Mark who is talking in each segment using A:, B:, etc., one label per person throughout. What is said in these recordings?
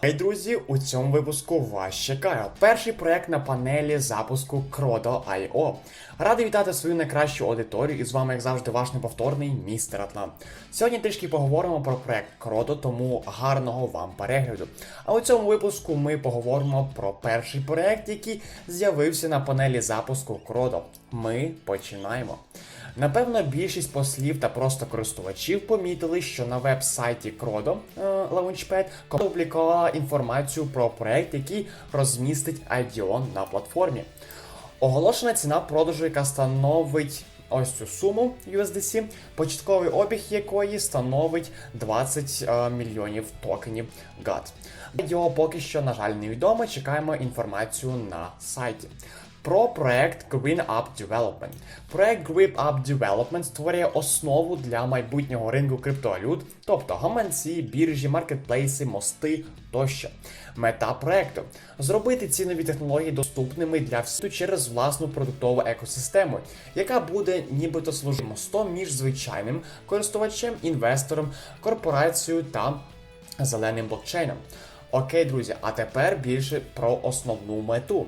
A: Хей, друзі, у цьому випуску вас чекає перший проект на панелі запуску Crodo.io. Радий вітати свою найкращу аудиторію і з вами, як завжди, ваш неповторний містер Атлант. Сьогодні трішки поговоримо про проект Crodo, тому гарного вам перегляду. А у цьому випуску ми поговоримо про перший проект, який з'явився на панелі запуску Crodo. Ми починаємо. Напевно, більшість послів та просто користувачів помітили, що на веб-сайті Crodo е, Launchpad опублікувала інформацію про проект, який розмістить IDO на платформі. Оголошена ціна продажу, яка становить ось цю суму USDC, початковий обіг якої становить 20 е, мільйонів токенів GAT. IDO поки що, на жаль, невідомо. Чекаємо інформацію на сайті. Про проект Green Up Development. Проект Green Up Development створює основу для майбутнього ринку криптовалют, тобто гаманці, біржі, маркетплейси, мости тощо. Мета проекту зробити ці нові технології доступними для всіх через власну продуктову екосистему, яка буде нібито служити мостом між звичайним користувачем, інвестором, корпорацією та зеленим блокчейном. Окей, друзі, а тепер більше про основну мету.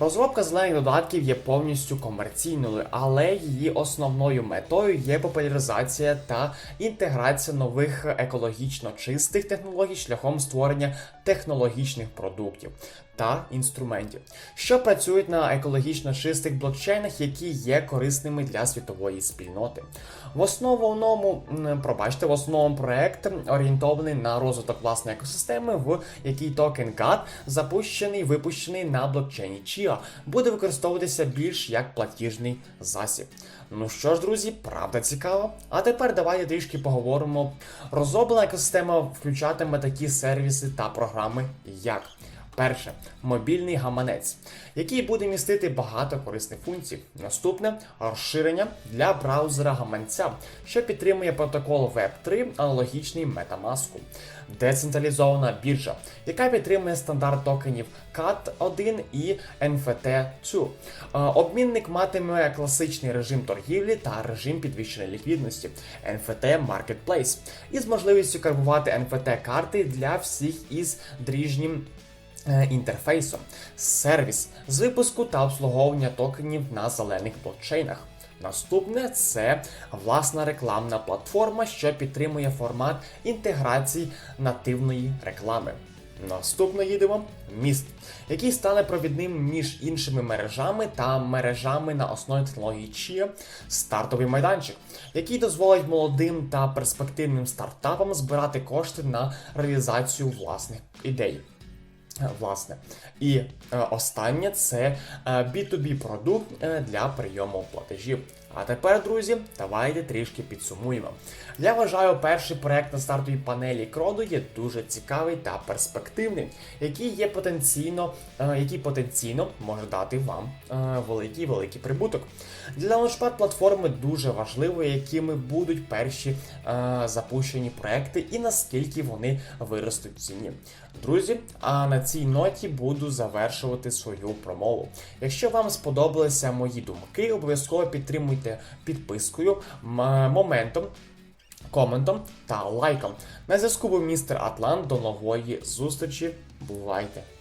A: Розробка зелених додатків є повністю комерційною, але її основною метою є популяризація та інтеграція нових екологічно чистих технологій шляхом створення технологічних продуктів та інструментів, що працюють на екологічно чистих блокчейнах, які є корисними для світової спільноти. В основному, пробачте, в основному проект орієнтований на розвиток власної екосистеми, в якій токен GAT запущений випущений на блокчейні Chia, буде використовуватися більш як платіжний засіб. Ну що ж, друзі, правда цікаво. А тепер давайте трішки поговоримо. Розоблена екосистема включатиме такі сервіси та програми, як. Перше мобільний гаманець, який буде містити багато корисних функцій. Наступне розширення для браузера гаманця, що підтримує протокол Web3, аналогічний MetaMask. Децентралізована біржа, яка підтримує стандарт токенів CAT1 і NFT2. Е, Обмінник матиме класичний режим торгівлі та режим підвищеної ліквідності NFT Marketplace із можливістю карбувати NFT карти для всіх із дріжнім інтерфейсом, сервіс з випуску та обслуговування токенів на зелених блокчейнах. Наступне це власна рекламна платформа, що підтримує формат інтеграції нативної реклами. Наступно їдемо міст, який стане провідним між іншими мережами та мережами на основі технології Chia, стартовий майданчик, який дозволить молодим та перспективним стартапам збирати кошти на реалізацію власних ідей. Е, Власне, і е, останнє це е, B2B продукт е, для прийому платежів. А тепер, друзі, давайте трішки підсумуємо. Я вважаю, перший проект на стартовій панелі Кроду є дуже цікавий та перспективний, який є потенційно, який потенційно може дати вам великий великий прибуток. Для лаунчпад платформи дуже важливо, якими будуть перші запущені проекти і наскільки вони виростуть в ціні. Друзі, а на цій ноті буду завершувати свою промову. Якщо вам сподобалися мої думки, обов'язково підтримуйте підпискою, моментом, коментом та лайком. На зв'язку був містер Атлант. До нової зустрічі. Бувайте!